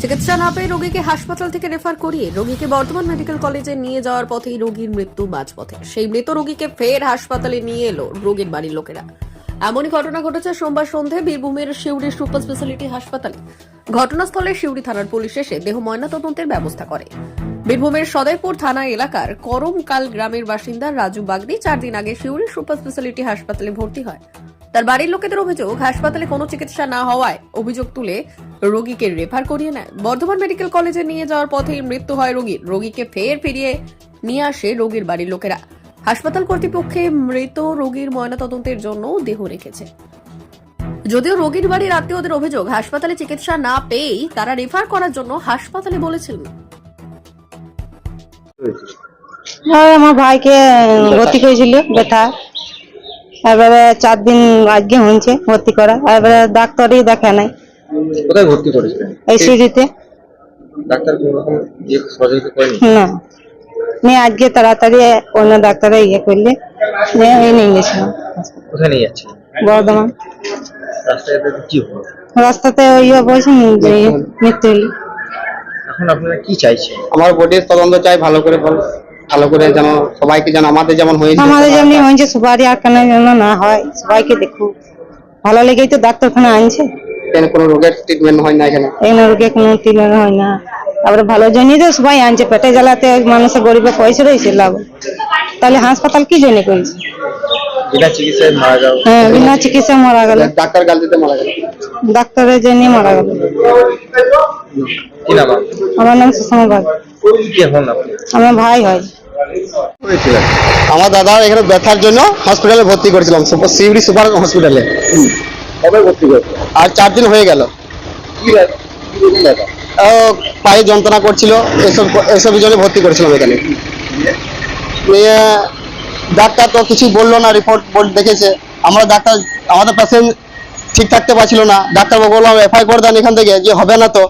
চিকিৎসা না পেয়ে রোগীকে হাসপাতাল থেকে রেফার করিয়ে রোগীকে বর্ধমান মেডিকেল কলেজে নিয়ে যাওয়ার পথেই রোগীর মৃত্যু মাঝপথে। সেই মৃত রোগীকে ফের হাসপাতালে নিয়ে এলো রোগীর বাড়ির লোকেরা। এমনই ঘটনা ঘটেছে সোমবার সন্ধে বীরভূমের শিউড়ি সুপার স্পেশালিটি হাসপাতালে। ঘটনাস্থলে শিউড়ি থানার পুলিশ এসে দেহ ময়নাতদন্তের ব্যবস্থা করে। বীরভূমের সদয়পুর থানা এলাকার করমকাল গ্রামের বাসিন্দা রাজু বাগদি চার দিন আগে শিউড়ি সুপার স্পেশালিটি হাসপাতালে ভর্তি হয়। তার বাড়ির লোকেদের অভিযোগ, হাসপাতালে কোনো চিকিৎসা না হওয়ায় অভিযোগ তুলে রোগীকে রেফার করিয়ে নেয়। বর্ধমান মেডিকেল কলেজে নিয়ে যাওয়ার পথেই মৃত্যু হয় রোগীর। রোগীকে ফের ফিরিয়ে নিয়ে আসে রোগীর বাড়ির লোকেরা। হাসপাতাল কর্তৃপক্ষে মৃত রোগীর ময়নাতদন্তের জন্য দেহ রেখেছে। যদিও রোগীর বাড়ির আত্মীয়দের অভিযোগ, হাসপাতালে চিকিৎসা না পেয়েই তারা রেফার করার জন্য হাসপাতালে বলেছিলেন। হ্যাঁ আমার ভাইকে ভর্তি করেছিল, ব্যথা। এবারে চার দিন আজকে হয়েছে ভর্তি করা। এবারে ডাক্তারই দেখা নাই। কোথায় ভর্তি করেছিলেন এই ডাক্তার কোন রকম যে সহযোগিতা করেনি? না। নিয়ে আজকে তাড়াতাড়ি অন্য ডাক্তারে ইয়ে করলে। নিয়ে এই নিয়ে গেছিলাম কোথায় নিয়ে যাচ্ছেন বর্ধমান। রাস্তায় কি হলো? রাস্তাতে বলছে যে মৃত্যু হলো। এখন আপনারা কি চাইছেন? আমার বডির তদন্ত চাই ভালো করে বল ভালো করে যেন সবাইকে যেন আমাদের যেমন হয়েছে আমাদের যেমন হয়েছে সবারই আর কেন যেন না হয় সবাইকে দেখুক। ভালো লেগেই তো ডাক্তারখানা আনছে। এখানে কোনো রোগের ট্রিটমেন্ট হয় না এখানে? এই রোগে কোনো টিমের হয় না। তারপরে ভালো জন্যই তো সবাই আনছে পেটে জ্বালাতে মানুষের গরিবের পয়সা রয়েছে লাভ। তাহলে হাসপাতাল কি জন্য করেছে? বিনা চিকিৎসায় মারা যাও হ্যাঁ বিনা চিকিৎসা মারা গেল। ডাক্তার গালতিতে মারা গেল। ডাক্তারের জন্য মারা গেল। কি নাম আমার নাম সুষমা বাগ। কে হন আপনি? আমার ভাই হয়। আমার দাদা এখানে ব্যথার জন্য হসপিটালে ভর্তি করেছিলাম সুপার সিউড়ি সুপার হসপিটালে। কবে ভর্তি আর চার দিন হয়ে গেল। কি পায়ে যন্ত্রণা করছিল এসব এসবের জন্য ভর্তি করেছিলাম এখানে। নিয়ে ডাক্তার তো কিছু বলল না রিপোর্ট দেখেছে। আমরা ডাক্তার আমাদের পেশেন্ট ঠিক থাকতে পারছিল না। ডাক্তারবাবু বললাম এফআই করে দেন এখান থেকে যে হবে না তো।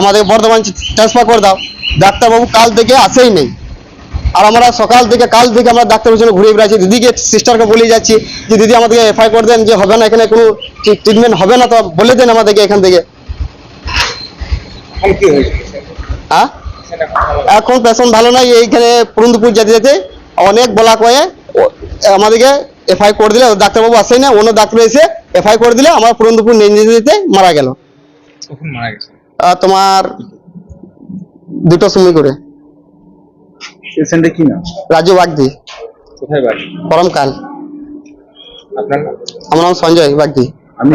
আমাদের বর্ধমান ট্রান্সফার করে দাও। ডাক্তারবাবু কাল থেকে আসেই নেই। আর আমরা সকাল থেকে কাল থেকে আমরা ডাক্তারের জন্য ঘুরে বেড়াচ্ছি। দিদিকে সিস্টারকে বলে যাচ্ছি যে দিদি আমাদেরকে এফআই করে দেন যে হবে না এখানে কোনো ট্রিটমেন্ট হবে না তো বলে দেন আমাদেরকে এখান থেকে। হ্যাঁ এখন পেশেন্ট ভালো নাই এইখানে পুরন্দপুর যেতে যেতে অনেক বলা কয়ে আমাদেরকে এফআই করে দিলে ডাক্তারবাবু আসেই না অন্য ডাক্তার এসে এফআই করে দিলে আমার পুরন্দপুর নিয়ে যেতে যেতে মারা গেল। তোমার দুটো সময় করে। পেশেন্টের কি নাম? রাজু বাগদি। কোথায় বাড়ি? গরমকাল আপনার নাম? আমার নাম সঞ্জয় বাগদি। আপনি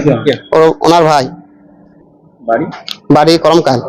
ওনার ভাই। বাড়ি? বাড়ি করমকাল